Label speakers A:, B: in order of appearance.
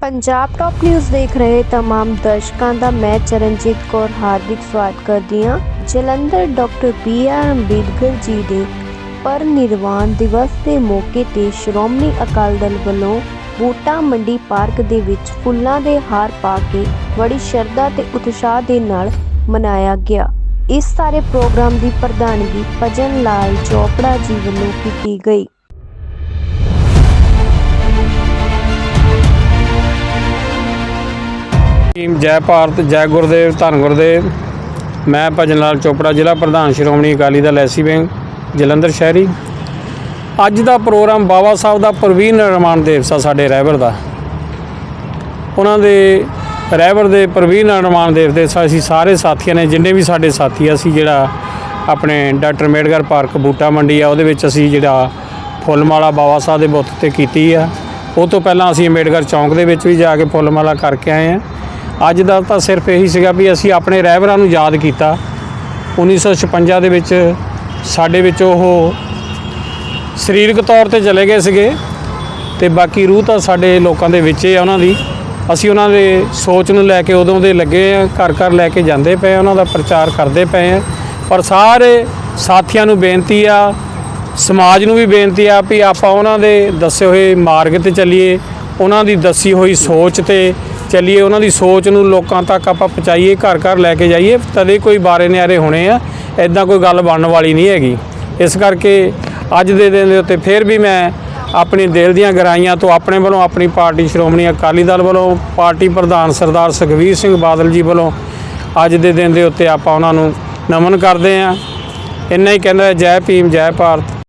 A: Punjab top news ਦੇਖ ਰਹੇ तमाम ਦਰਸ਼ਕਾਂ ਦਾ ਮੈਂ ਚਰਨਜੀਤ ਕੌਰ ਹਾਰਦਿਕ ਸਵਾਗਤ ਕਰਦੀ ਹਾਂ Jalandhar doctor B R Ambedkar ji ਦੇ ਪਰ ਨਿਰਵਾਣ ਦਿਵਸ ਦੇ ਮੌਕੇ ਤੇ ਸ਼੍ਰੋਮਣੀ ਅਕਾਲੀ ਦਲ ਵੱਲੋਂ ਬੂਟਾ ਮੰਡੀ ਪਾਰਕ ਦੇ ਵਿੱਚ ਫੁੱਲਾਂ ਦੇ ਹਾਰ ਪਾ ਕੇ ਬੜੀ ਸ਼ਰਧਾ ਤੇ ਉਤਸ਼ਾਹ ਦੇ ਨਾਲ ਮਨਾਇਆ ਗਿਆ ਇਸ ਸਾਰੇ ਪ੍ਰੋਗਰਾਮ ਦੀ ਪ੍ਰਧਾਨਗੀ ਭਜਨ ਲਾਲ ਚੋਪੜਾ ਜੀ ਵੱਲੋਂ ਕੀਤੀ ਗਈ
B: ਟੀਮ ਜੈ ਭਾਰਤ ਜੈ ਗੁਰਦੇਵ ਧੰਨ ਗੁਰਦੇਵ। ਮੈਂ ਭਜਨ ਲਾਲ ਚੋਪੜਾ ਜ਼ਿਲ੍ਹਾ ਪ੍ਰਧਾਨ ਸ਼੍ਰੋਮਣੀ ਅਕਾਲੀ ਦਲ ਐਸੀ ਬੈਂਕ ਜਲੰਧਰ ਸ਼ਹਿਰੀ। ਅੱਜ ਦਾ ਪ੍ਰੋਗਰਾਮ ਬਾਬਾ ਸਾਹਿਬ ਦਾ ਪ੍ਰਵੀਨ ਨਿਰਮਾਣ ਦਿਵਸ ਆ ਸਾਡੇ ਰਹਿਬਰ ਦਾ। ਉਹਨਾਂ ਦੇ ਰਹਿਬਰ ਦੇ ਪ੍ਰਵੀਨ ਨਿਰਮਾਣ ਦੇਵ ਦੇ ਅਸੀਂ ਸਾਰੇ ਸਾਥੀਆਂ ਨੇ ਜਿੰਨੇ ਵੀ ਸਾਡੇ ਸਾਥੀ ਆ, ਅਸੀਂ ਜਿਹੜਾ ਆਪਣੇ ਡਾਕਟਰ ਅੰਬੇਡਕਰ ਪਾਰਕ ਬੂਟਾ ਮੰਡੀ ਆ ਉਹਦੇ ਵਿੱਚ ਅਸੀਂ ਜਿਹੜਾ ਫੁੱਲਮਾਲਾ ਬਾਬਾ ਸਾਹਿਬ ਦੇ ਬੁੱਤ ਤੇ ਕੀਤੀ ਆ। ਉਹ ਤੋਂ ਪਹਿਲਾਂ ਅਸੀਂ ਅੰਬੇਡਕਰ ਚੌਂਕ ਦੇ ਵਿੱਚ ਵੀ ਜਾ ਕੇ ਫੁੱਲਮਾਲਾ ਕਰਕੇ ਆਏ ਆ। ਅੱਜ ਦਾ ਤਾਂ ਸਿਰਫ ਇਹੀ ਸੀਗਾ ਵੀ ਅਸੀਂ ਆਪਣੇ ਰਹਿਬਰਾਂ ਨੂੰ ਯਾਦ ਕੀਤਾ। 1956 ਦੇ ਵਿੱਚ ਸਾਡੇ ਵਿੱਚ ਉਹ ਸਰੀਰਕ ਤੌਰ ਤੇ ਚਲੇ ਗਏ ਸੀਗੇ ਤੇ ਬਾਕੀ ਰੂਹ ਤਾਂ ਸਾਡੇ ਲੋਕਾਂ ਦੇ ਵਿੱਚ ਹੀ ਆ ਉਹਨਾਂ ਦੀ। ਅਸੀਂ ਉਹਨਾਂ ਦੇ ਸੋਚ ਨੂੰ ਲੈ ਕੇ ਉਦੋਂ ਦੇ ਲੱਗੇ ਆ, ਘਰ ਘਰ ਲੈ ਕੇ ਜਾਂਦੇ ਪਏ ਉਹਨਾਂ ਦਾ ਪ੍ਰਚਾਰ ਕਰਦੇ ਪਏ ਆ। ਪਰ ਸਾਰੇ ਸਾਥੀਆਂ ਨੂੰ ਬੇਨਤੀ ਆ, ਸਮਾਜ ਨੂੰ ਵੀ ਬੇਨਤੀ ਆ ਵੀ ਆਪਾਂ ਉਹਨਾਂ ਦੇ ਦੱਸੇ ਹੋਏ ਮਾਰਗ ਤੇ ਚੱਲੀਏ, ਉਹਨਾਂ ਦੀ ਦੱਸੀ ਹੋਈ ਸੋਚ ਤੇ ਚੱਲੀਏ, ਉਹਨਾਂ ਦੀ ਸੋਚ ਨੂੰ ਲੋਕਾਂ ਤੱਕ ਆਪਾਂ ਪਹੁੰਚਾਈਏ ਘਰ ਘਰ ਲੈ ਕੇ ਜਾਈਏ, ਤਦੇ ਕੋਈ ਬਾਰੇ ਨਿਆਰੇ ਹੋਣੇ ਆ ਐਦਾਂ ਕੋਈ ਗੱਲ ਬਣਨ ਵਾਲੀ ਨਹੀਂ ਹੈਗੀ। ਇਸ ਕਰਕੇ ਅੱਜ ਦੇ ਦਿਨ ਦੇ ਉੱਤੇ ਫਿਰ ਵੀ ਮੈਂ ਆਪਣੇ ਦਿਲ ਦੀਆਂ ਗਹਿਰਾਈਆਂ ਤੋਂ ਆਪਣੇ ਵੱਲੋਂ ਆਪਣੀ ਪਾਰਟੀ ਸ਼੍ਰੋਮਣੀ ਅਕਾਲੀ ਦਲ ਵੱਲੋਂ, ਪਾਰਟੀ ਪ੍ਰਧਾਨ ਸਰਦਾਰ ਸੁਖਬੀਰ ਸਿੰਘ ਬਾਦਲ ਜੀ ਵੱਲੋਂ ਅੱਜ ਦੇ ਦਿਨ ਦੇ ਉੱਤੇ ਆਪਾਂ ਉਹਨਾਂ ਨੂੰ ਨਮਨ ਕਰਦੇ ਆਂ ਇੰਨਾ ਹੀ ਕਹਿੰਦਾ, ਜੈ ਭੀਮ, ਜੈ ਭਾਰਤ।